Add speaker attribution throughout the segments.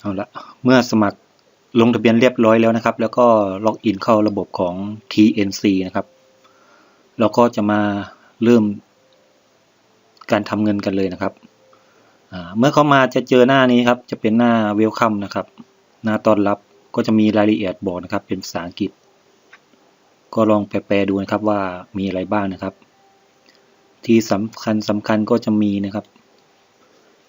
Speaker 1: เอาละเมื่อสมัครลงทะเบียนเรียบร้อยแล้วนะครับ แล้วก็ล็อกอินเข้าระบบของ TNC นะครับ เราก็จะมาเริ่มการทำเงินกันเลยนะครับ เมื่อเข้ามาจะเจอหน้านี้ครับ จะเป็นหน้าเวลคัมนะครับ หน้าต้อนรับก็จะมีรายละเอียดบอกนะครับ เป็นภาษาอังกฤษ ก็ลองแปลดูนะครับว่ามีอะไรบ้างนะครับ ที่สำคัญสำคัญก็จะมีนะครับ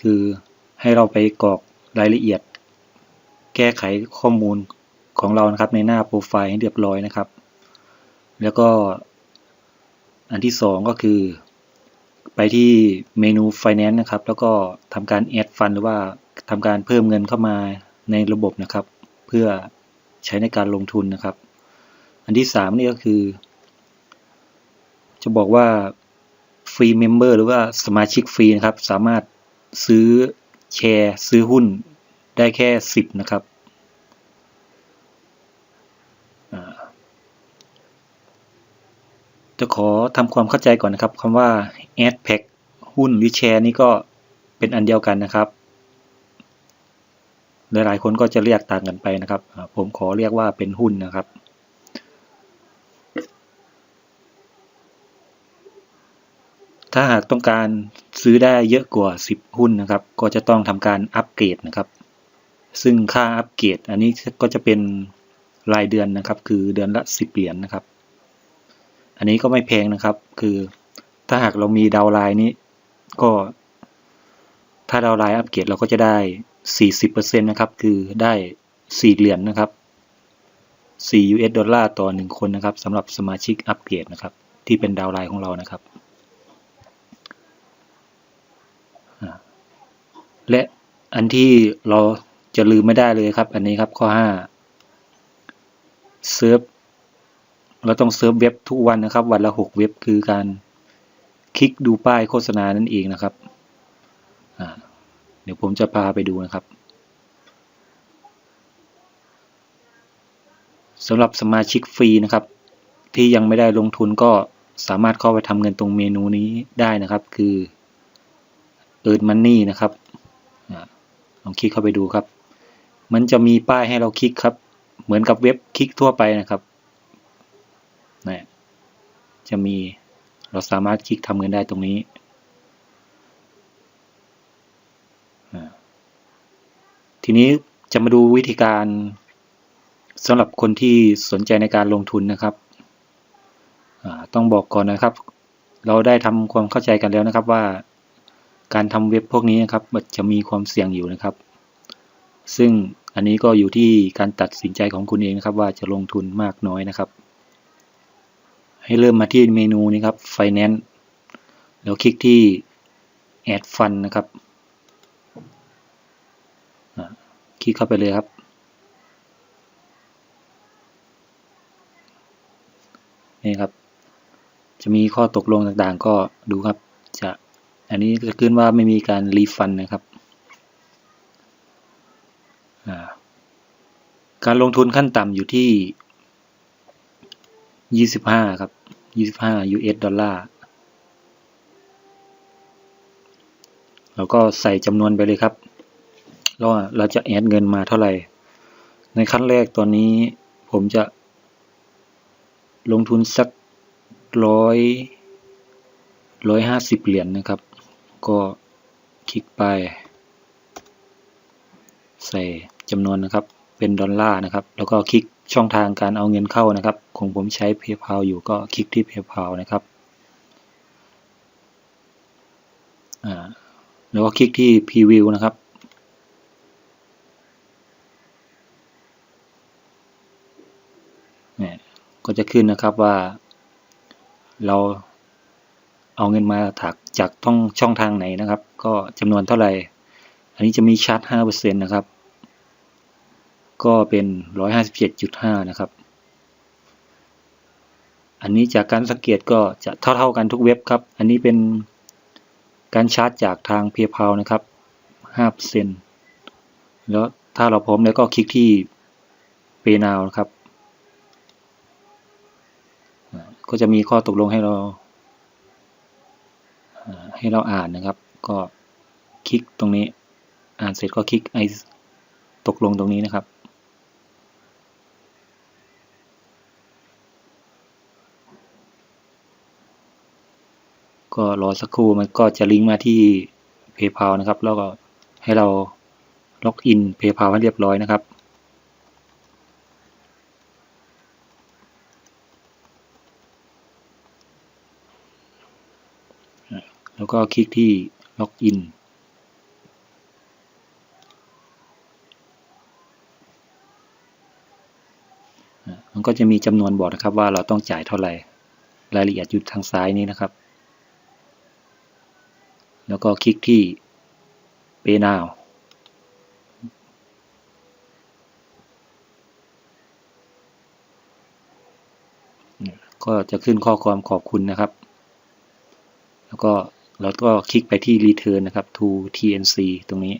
Speaker 1: คือให้เราไปกรอกรายละเอียด แก้ไขข้อมูลของเรานะครับในหน้าโปรไฟล์ให้เรียบร้อยนะครับ แล้วก็อันที่สองก็คือ ไปที่เมนู Finance นะครับ แล้วก็ทำการ add fund หรือว่าทำการเพิ่มเงินเข้ามาในระบบนะครับ เพื่อใช้ในการลงทุนนะครับ อันที่สามนี่ก็คือ จะบอกว่าฟรีเมมเบอร์หรือว่าสมาชิกฟรีนะครับ สามารถซื้อแชร์ ซื้อหุ้น ได้แค่สิบนะครับจะขอทำความเข้าใจก่อนนะครับคำว่า add pack หุ้นหรือแชร์นี่ก็เป็นอันเดียวกันนะครับ หลายๆคนก็จะเรียกต่างกันไปนะครับ ผมขอเรียกว่าเป็นหุ้นนะครับ ถ้าหากต้องการซื้อได้เยอะกว่า 10 หุ้นนะครับ ก็จะต้องทำการอัปเกรดนะครับ ซึ่งค่าอัปเกรดอันนี้ก็จะเป็นรายเดือนนะครับ คือเดือนละ 10 เหรียญนนะครับ อันนี้ก็ไม่แพงนะครับ คือถ้าหากเรามีดาวไลน์นี้ก็ ถ้าดาวไลน์อัปเกรดเราก็จะได้ 40%นะครับ คือได้ 4 เหรียญนนะครับ 4 US ดอลลาร์ต่อ 1 คนนะครับสำหรับสมาชิกอัปเกรดนะครับ ที่เป็นดาวไลน์ของเรานะครับ และอันที่เรา จะลืมไม่ได้เลยครับ อันนี้ครับข้อห้าเซิร์ฟเราต้องเซิร์ฟเว็บทุกวันนะครับ วันละหกเว็บคือการคลิกดูป้ายโฆษณานั่นเองนะครับเดี๋ยวผมจะพาไปดูนะครับสำหรับสมาชิกฟรีนะครับ ที่ยังไม่ได้ลงทุนก็สามารถเข้าไปทำเงินตรงเมนูนี้ได้นะครับ คือ Earn Money นะครับลองคลิกเข้าไปดูครับ มันจะมีป้ายให้เราคลิกครับ เหมือนกับเว็บคลิกทั่วไปนะครับนะจะมีเราสามารถคลิกทำเงินได้ตรงนี้ ทีนี้จะมาดูวิธีการสำหรับคนที่สนใจในการลงทุนนะครับ ต้องบอกก่อนนะครับ เราได้ทำความเข้าใจกันแล้วนะครับว่าการทำเว็บพวกนี้นะครับจะมีความเสี่ยงอยู่นะครับ ซึ่ง อันนี้ก็อยู่ที่การตัดสินใจของคุณเองนะครับ ว่าจะลงทุนมากน้อยนะครับ ให้เริ่มมาที่เมนูนี้ครับ Finance แล้วคลิกที่ Add Fund นะครับคลิกเข้าไปเลยครับ นี่ครับ จะมีข้อตกลงต่างๆ ก็ดูครับ จะ อันนี้จะขึ้นว่าไม่มีการรีฟันนะครับ การลงทุนขั้นต่ำอยู่ที่ 25 ครับ 25 US ดอลลาร์เราก็ใส่จำนวนไปเลยครับว่าเราจะแอดเงินมาเท่าไหร่ ในขั้นแรกตอนนี้ผมจะลงทุนสักร้อยร้อยห้าสิบเหรียญนนะครับ ก็คลิกไป ใส่ จำนวนนะครับ เป็นดอลลาร์นะครับ แล้วก็คลิกช่องทางการเอาเงินเข้านะครับ ของผมใช้ PayPal อยู่ก็คลิกที่ PayPal นะครับแล้วก็คลิกที่ Preview นะครับเนี่ยก็จะขึ้นนะครับว่า เราเอาเงินมาถักจากต้องช่องทางไหนนะครับ ก็จำนวนเท่าไหร่ อันนี้จะมีชาร์จ5%นะครับ ก็เป็น 157.5 นะครับ อันนี้จากการสังเกตก็จะเท่าๆกันทุกเว็บครับ อันนี้เป็นการชาร์จจากทาง PayPal นะครับ 5%แล้วถ้าเราพร้อมแล้วก็คลิกที่ Pay Now นะครับ ก็จะมีข้อตกลงให้เรา ให้เราอ่านนะครับ ก็คลิกตรงนี้ อ่านเสร็จก็คลิก I ตกลงตรงนี้นะครับ ก็รอสักครู่มันก็จะลิงก์มาที่ PayPal นะครับ แล้วก็ให้เราล็อกอิน PayPal ให้เรียบร้อยนะครับ แล้วก็คลิกที่ล็อกอินมันก็จะมีจำนวนบอกนะครับว่าเราต้องจ่ายเท่าไหร่รายละเอียดอยู่ทางซ้ายนี้นะครับ ก็คลิกที่ Pay Now ก็จะขึ้นข้อความขอบคุณนะครับ แล้วก็เราก็คลิกไปที่ Return นะครับ to TNC ตรงนี้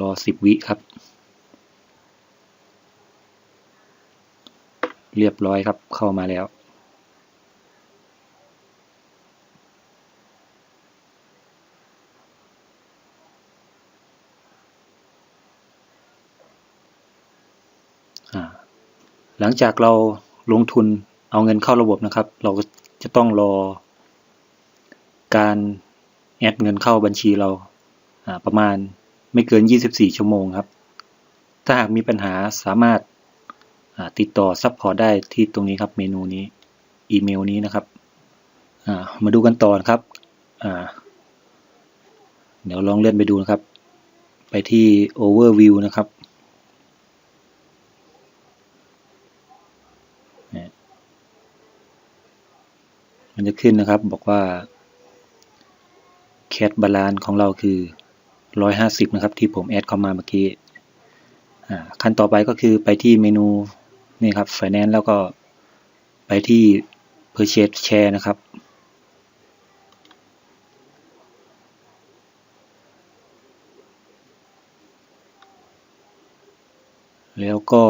Speaker 1: รอ 10 วิครับ เรียบร้อยครับเข้ามาแล้ว หลังจากเราลงทุนเอาเงินเข้าระบบนะครับ เราก็จะต้องรอ การแอดเงินเข้าบัญชีเราประมาณไม่เกิน 24 ชั่วโมงครับ ถ้าหากมีปัญหาสามารถติดต่อซัพพอร์ตได้ที่ตรงนี้ครับเมนูนี้อีเมลนี้นะครับมาดูกันต่อครับเดี๋ยวลองเลื่อนไปดูนะครับ ไปที่ overview นะครับ มันจะ ขึ้นนะครับ บอกว่าแค b บาลานของเราคือ 150 นะครับ ที่ผมแอดเข้ามาเมื่อกี้ขั้นต่อไปก็คือไปที่เมนูนี่ครับ Finance แล้วก็ไปที่ Purchase Share นะครับแล้วก็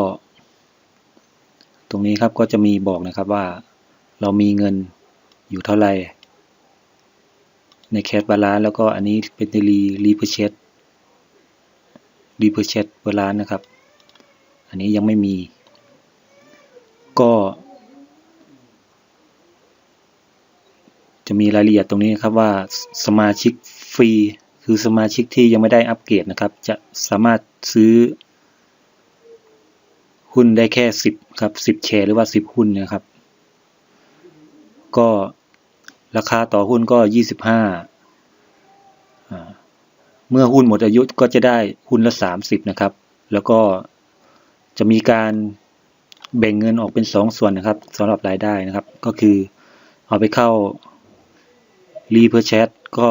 Speaker 1: ตรงนี้ครับก็จะมีบอกนะครับว่าเรามีเงิน อยู่เท่าไหร่ ในแค b บาลานแล้วก็อันนี้เป็นรีรีเพอร์เชสรีเพอร์เชสบอร์ลานนะครับ อันนี้ยังไม่มี ก็จะมีรายละเอียดตรงนี้นครับว่าสมาชิกฟรี คือสมาชิกที่ยังไม่ได้อัปเกรดนะครับ จะสามารถซื้อ หุ้นได้แค่ 10 ครับ 10 แชร์หรือว่า 10 หุ้นนะครับ ก็ราคาต่อหุ้นก็ 25 เมื่อหุ้นหมดอายุก็จะได้หุ้นละ 30 นะครับ แล้วก็จะมีการแบ่งเงินออกเป็นสองส่วนนะครับสำหรับรายได้นะครับ ก็คือเอาไปเข้ารีเพอร์แชทก็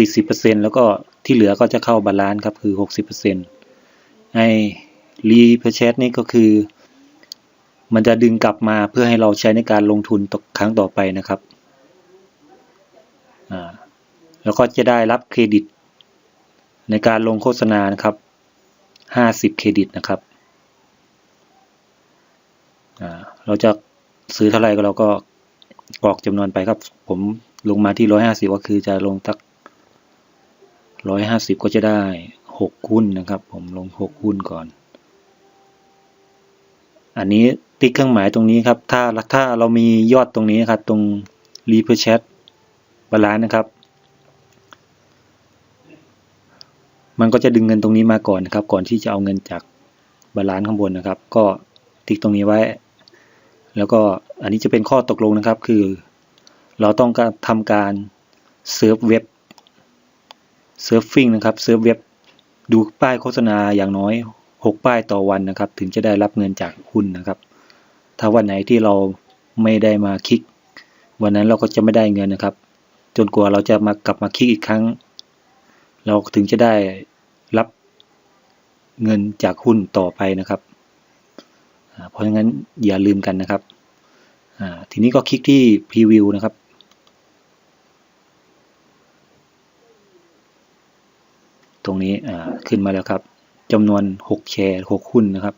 Speaker 1: 40%แล้วก็ที่เหลือก็จะเข้าบาลานซ์ครับคือ 60%ไอ้รีเพอร์แชทนี่ก็คือ มันจะดึงกลับมาเพื่อให้เราใช้ในการลงทุนตกครั้งต่อไปนะครับ แล้วก็จะได้รับเครดิต ในการลงโฆษณานะครับ 50 เครดิตนะครับ เราจะซื้อเท่าไหร่ก็เราก็กรอกจำนวนไปครับ ผมลงมาที่ร้อยห้าสิบก็คือจะลงตักร้อยห้าสิบก็จะได้หกหุ้นนะครับ ผมลงหกหุ้นก่อน อันนี้ติ๊กเครื่องหมายตรงนี้ครับ ถ้าถ้าเรามียอดตรงนี้ครับ ตรงรีเพอร์แชบาลานนะครับ มันก็จะดึงเงินตรงนี้มาก่อนนะครับ ก่อนที่จะเอาเงินจากบาลานข้างบนนะครับ ก็ติ๊กตรงนี้ไว้ แล้วก็อันนี้จะเป็นข้อตกลงนะครับ คือ เราต้องการทำการเซิร์ฟเว็บเซิร์ฟฟิ้งนะครับเซิร์ฟเว็บดูป้ายโฆษณาอย่างน้อย 6 ป้ายต่อวันนะครับ ถึงจะได้รับเงินจากหุ้นนะครับ ถ้าวันไหนที่เราไม่ได้มาคลิก วันนั้นเราก็จะไม่ได้เงินนะครับ จนกว่าเราจะมากลับมาคลิกอีกครั้ง เราถึงจะได้รับเงินจากหุ้นต่อไปนะครับ เพราะงั้นอย่าลืมกันนะครับ ทีนี้ก็คลิกที่ Preview นะครับตรงนี้ขึ้นมาแล้วครับ จำนวน 6 แชร์ 6 หุ้นนะครับ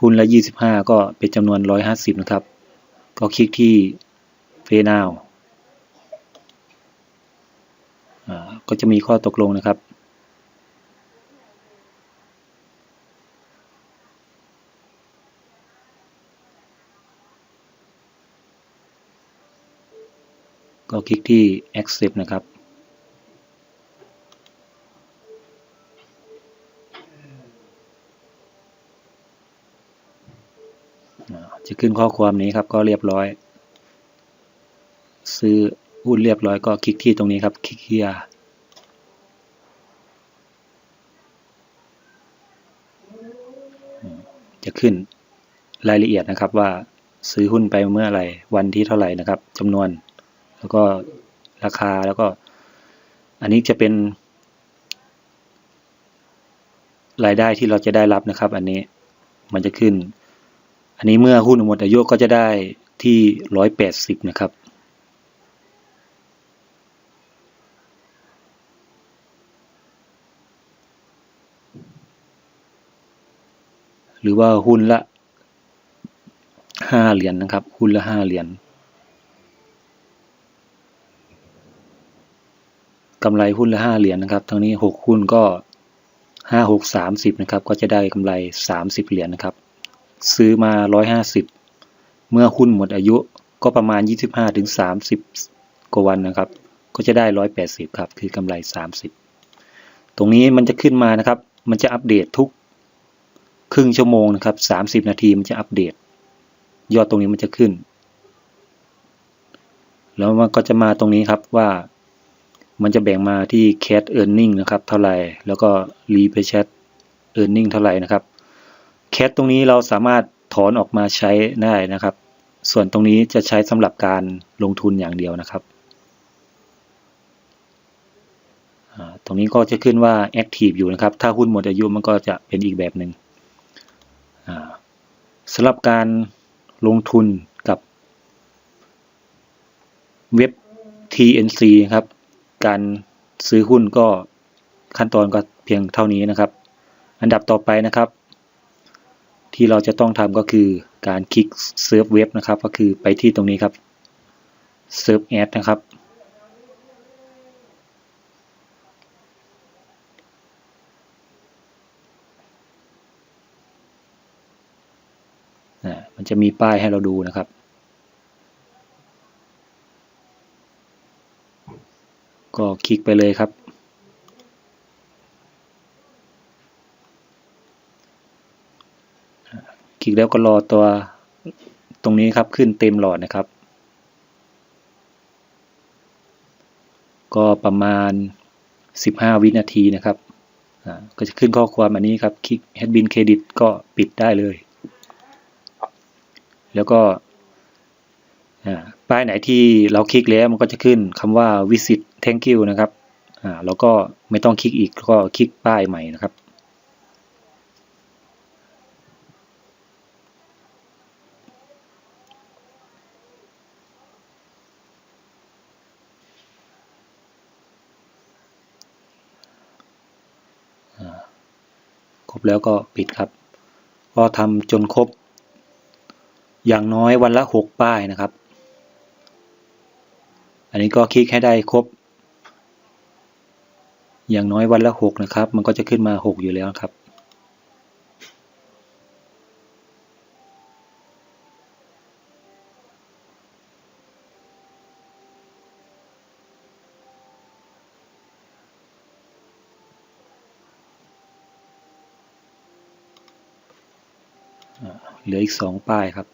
Speaker 1: หุ้นละ 25 ก็เป็นจำนวน 150 นะครับ ก็คลิกที่ Pay Now อ่าก็จะมีข้อตกลงนะครับก็คลิกที่ accept นะครับ ขึ้นข้อความนี้ครับก็เรียบร้อย ซื้อหุ้นเรียบร้อยก็คลิกที่ตรงนี้ครับ คลิกเฮียจะขึ้นรายละเอียดนะครับว่าซื้อหุ้นไปเมื่อไหร่วันที่เท่าไหร่นะครับจำนวน แล้วก็ราคาแล้วก็ อันนี้จะเป็น รายได้ที่เราจะได้รับนะครับ อันนี้มันจะขึ้น อันนี้เมื่อหุ้นหมดอายุก็จะได้ที่ร้อยแปดสิบนะครับ หรือว่าหุ้นละห้าเหรียญนนะครับ หุ้นละห้าเหรียญกำไรหุ้นละห้าเหรียญนะครับทั้งนี้หกหุ้นก็ห้าหกสามสิบนะครับ ก็จะได้กำไรสามสิบเหรียญนะครับ ซื้อมาร้อยห้าสิบเมื่อหุ้นหมดอายุก็ประมาณยี่สิบห้าถึงสามสิบกว่าวันนะครับ ก็จะได้ร้อยแปดสิบครับ คือกำไรสามสิบตรงนี้มันจะขึ้นมานะครับ มันจะอัปเดตทุกครึ่งชั่วโมงนะครับสามสิบนาทีมันจะอัปเดต ยอดตรงนี้มันจะขึ้น แล้วมันก็จะมาตรงนี้ครับว่ามันจะแบ่งมาที่ cash earning นะครับ เท่าไหร่ แล้วก็ repurchase earning เท่าไหร่นะครับ cash ตรงนี้เราสามารถถอนออกมาใช้ได้นะครับ ส่วนตรงนี้จะใช้สำหรับการลงทุนอย่างเดียวนะครับ ตรงนี้ก็จะขึ้นว่า active อยู่นะครับ ถ้าหุ้นหมดอายุมันก็จะเป็นอีกแบบหนึ่งอ่าสำหรับการลงทุนกับเว็บ TNC ครับ การซื้อหุ้นก็ขั้นตอนก็เพียงเท่านี้นะครับ อันดับต่อไปนะครับ ที่เราจะต้องทำก็คือการคลิกเซิร์ฟเว็บนะครับ ก็คือไปที่ตรงนี้ครับเซิร์ฟแอดนะครับ มันจะมีป้ายให้เราดูนะครับก็คลิกไปเลยครับ ลิกแล้วก็รอตัวตรงนี้ครับขึ้นเต็มหลอดนะครับ ก็ประมาณ 15 วินาทีนะครับก็จะขึ้นข้อความอันนี้ครับคลิก Head Bin Credit ก็ปิดได้เลย แล้วก็ป้ายไหนที่เราคลิกแล้วมันก็จะขึ้นคำว่า visit thank you นะครับอ่าแล้วก็ไม่ต้องคลิกอีกก็คลิกป้ายใหม่นะครับ แล้วก็ปิดครับ ก็ทำจนครบ อย่างน้อยวันละหกป้ายนะครับ อันนี้ก็คลิกให้ได้ครบ อย่างน้อยวันละหกนะครับ มันก็จะขึ้นมาหกอยู่แล้วครับ ลืออีกสองป้ายครับ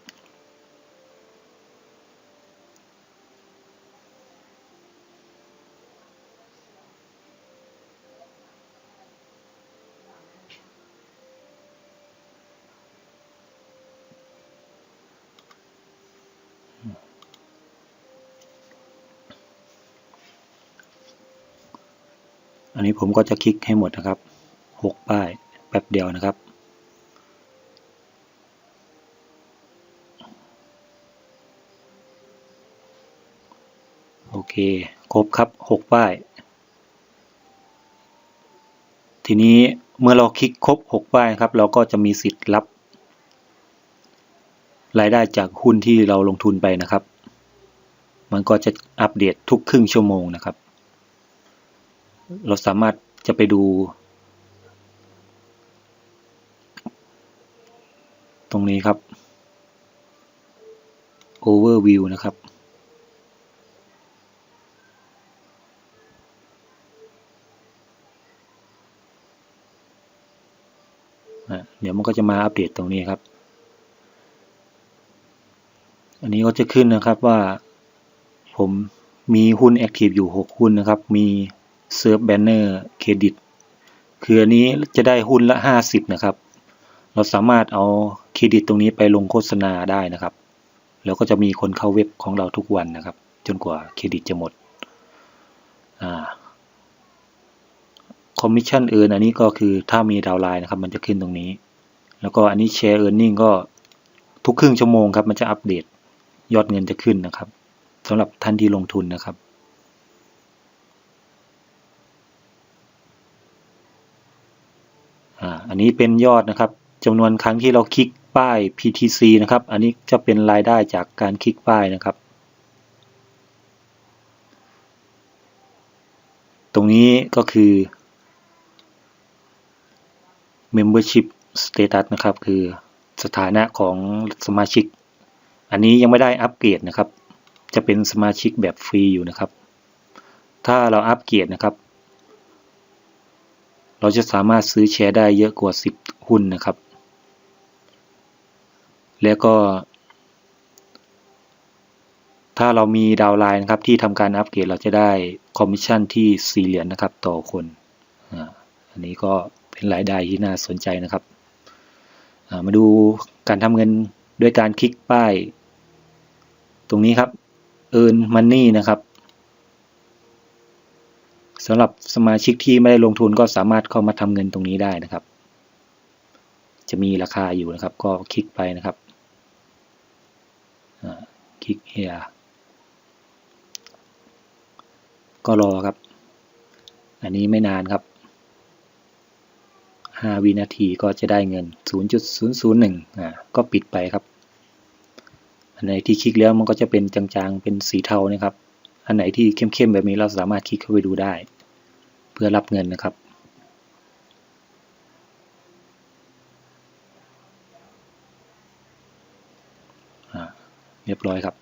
Speaker 1: อันนี้ผมก็จะคลิกให้หมดนะครับหกป้ายแป๊บเดียวนะครับ เค ครบครับหกป้าย ทีนี้เมื่อเราคลิกครบหกป้ายครับ เราก็จะมีสิทธิ์รับ รายได้จากหุ้นที่เราลงทุนไปนะครับ มันก็จะอัปเดตทุกครึ่งชั่วโมงนะครับ เราสามารถจะไปดู ตรงนี้ครับ overview นะครับ เดี๋ยวมันก็จะมาอัปเดตตรงนี้ครับ อันนี้ก็จะขึ้นนะครับว่า ผมมีหุ้นแอคทีฟอยู่ 6 หุ้นนะครับ มีเซิร์ฟแบนเนอร์เครดิตคืออันนี้จะได้หุ้นละ 50 นะครับ เราสามารถเอาเครดิตตรงนี้ไปลงโฆษณาได้นะครับ แล้วก็จะมีคนเข้าเว็บของเราทุกวันนะครับ จนกว่าเครดิตจะหมดอ่าคอมมิชชั่นเอินอันนี้ก็คือถ้ามีดาวไลน์นะครับ มันจะขึ้นตรงนี้ แล้วก็อันนี้แชร์เอิร์เน็งก็ทุกครึ่งชั่วโมงครับ มันจะอัปเดตยอดเงินจะขึ้นนะครับสำหรับท่านที่ลงทุนนะครับ อันนี้เป็นยอดนะครับจำนวนครั้งที่เราคลิกป้าย PTC นะครับ อันนี้จะเป็นรายได้จากการคลิกป้ายนะครับ ตรงนี้ก็คือ membership status นะครับคือสถานะของสมาชิก อันนี้ยังไม่ได้อัปเกรดนะครับ จะเป็นสมาชิกแบบฟรีอยู่นะครับ ถ้าเราอัปเกรดนะครับ เราจะสามารถซื้อแชร์ได้เยอะกว่า 10 หุ้นนะครับ แล้วก็ ถ้าเรามีดาวไลน์นะครับที่ทำการอัปเกรดเราจะได้คอมมิชชั่นที่ 4 เหรียญนนะครับต่อคน อันนี้ก็เป็นรายได้ที่น่าสนใจนะครับ มาดูการทำเงินด้วยการคลิกป้าย ตรงนี้ครับ Earn Money นะครับสำหรับสมาชิกที่ไม่ได้ลงทุนก็สามารถเข้ามาทำเงินตรงนี้ได้นะครับ จะมีราคาอยู่นะครับ ก็คลิกไปนะครับคลิก here ก็รอครับ อันนี้ไม่นานครับ 5 วินาทีก็จะได้เงิน 0.001อ่าก็ปิดไปครับ อันไหนที่คลิกแล้วมันก็จะเป็นจางๆ เป็นสีเทานะครับ อันไหนที่เข้มๆแบบนี้เราสามารถคลิกเข้าไปดูได้ เพื่อรับเงินนะครับอ่าเรียบร้อยครับ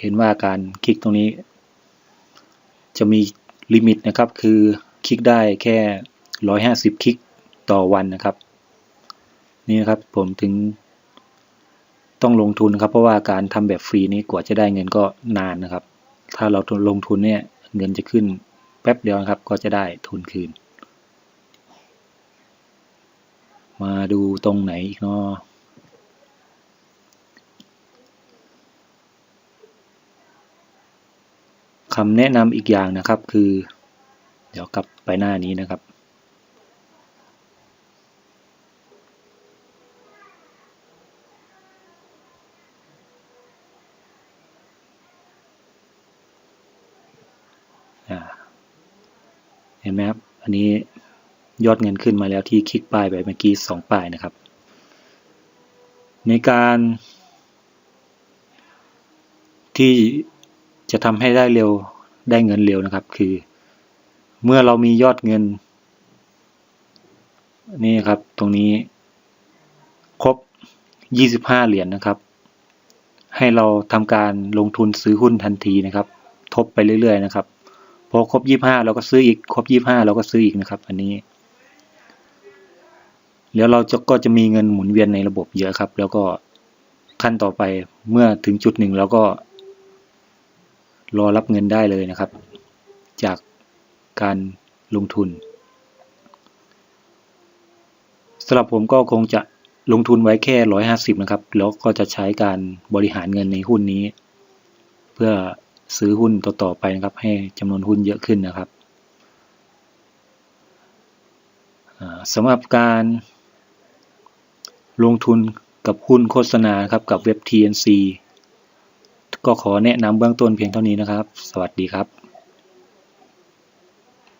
Speaker 1: เห็นว่าการคลิกตรงนี้ จะมีลิมิตนะครับ คือคลิกได้แค่ 150 คลิก ต่อวันนะครับ นี่นะครับผมถึงต้องลงทุนนะครับ เพราะว่าการทำแบบฟรีนี้กว่าจะได้เงินก็นานนะครับ ถ้าเราลงทุนเนี่ยเงินจะขึ้นแป๊บเดียวครับ ก็จะได้ทุนคืน มาดูตรงไหนอีกเนาะคำแนะนำอีกอย่างนะครับคือ เดี๋ยวกลับไปหน้านี้นะครับ เห็นไหมครับ อันนี้ยอดเงินขึ้นมาแล้วที่คลิกป้ายไปเมื่อกี้สองป้ายนะครับ ในการที่จะทำให้ได้เร็วได้เงินเร็วนะครับ คือ เมื่อเรามียอดเงิน นี่ครับ ตรงนี้ ครบ 25 เหรียญนนะครับ ให้เราทำการลงทุนซื้อหุ้นทันทีนะครับ ทบไปเรื่อย ๆ นะครับ พอครบ25เราก็ซื้ออีก ครบ25เราก็ซื้ออีกนะครับ อันนี้ แล้วเราจะก็จะมีเงินหมุนเวียนในระบบเยอะครับ แล้วก็ขั้นต่อไปเมื่อถึงจุดหนึ่งเราก็ รอรับเงินได้เลยนะครับ จากการลงทุนสำหรับผมก็คงจะลงทุนไว้แค่ร้อยห้าสิบนะครับ แล้วก็จะใช้การบริหารเงินในหุ้นนี้ เพื่อ ซื้อหุ้นต่อๆไปนะครับ ให้จำนวนหุ้นเยอะขึ้นนะครับสำหรับการลงทุนกับหุ้นโฆษณาครับกับเว็บ TNC ก็ขอแนะนำเบื้องต้นเพียงเท่านี้นะครับ สวัสดีครับ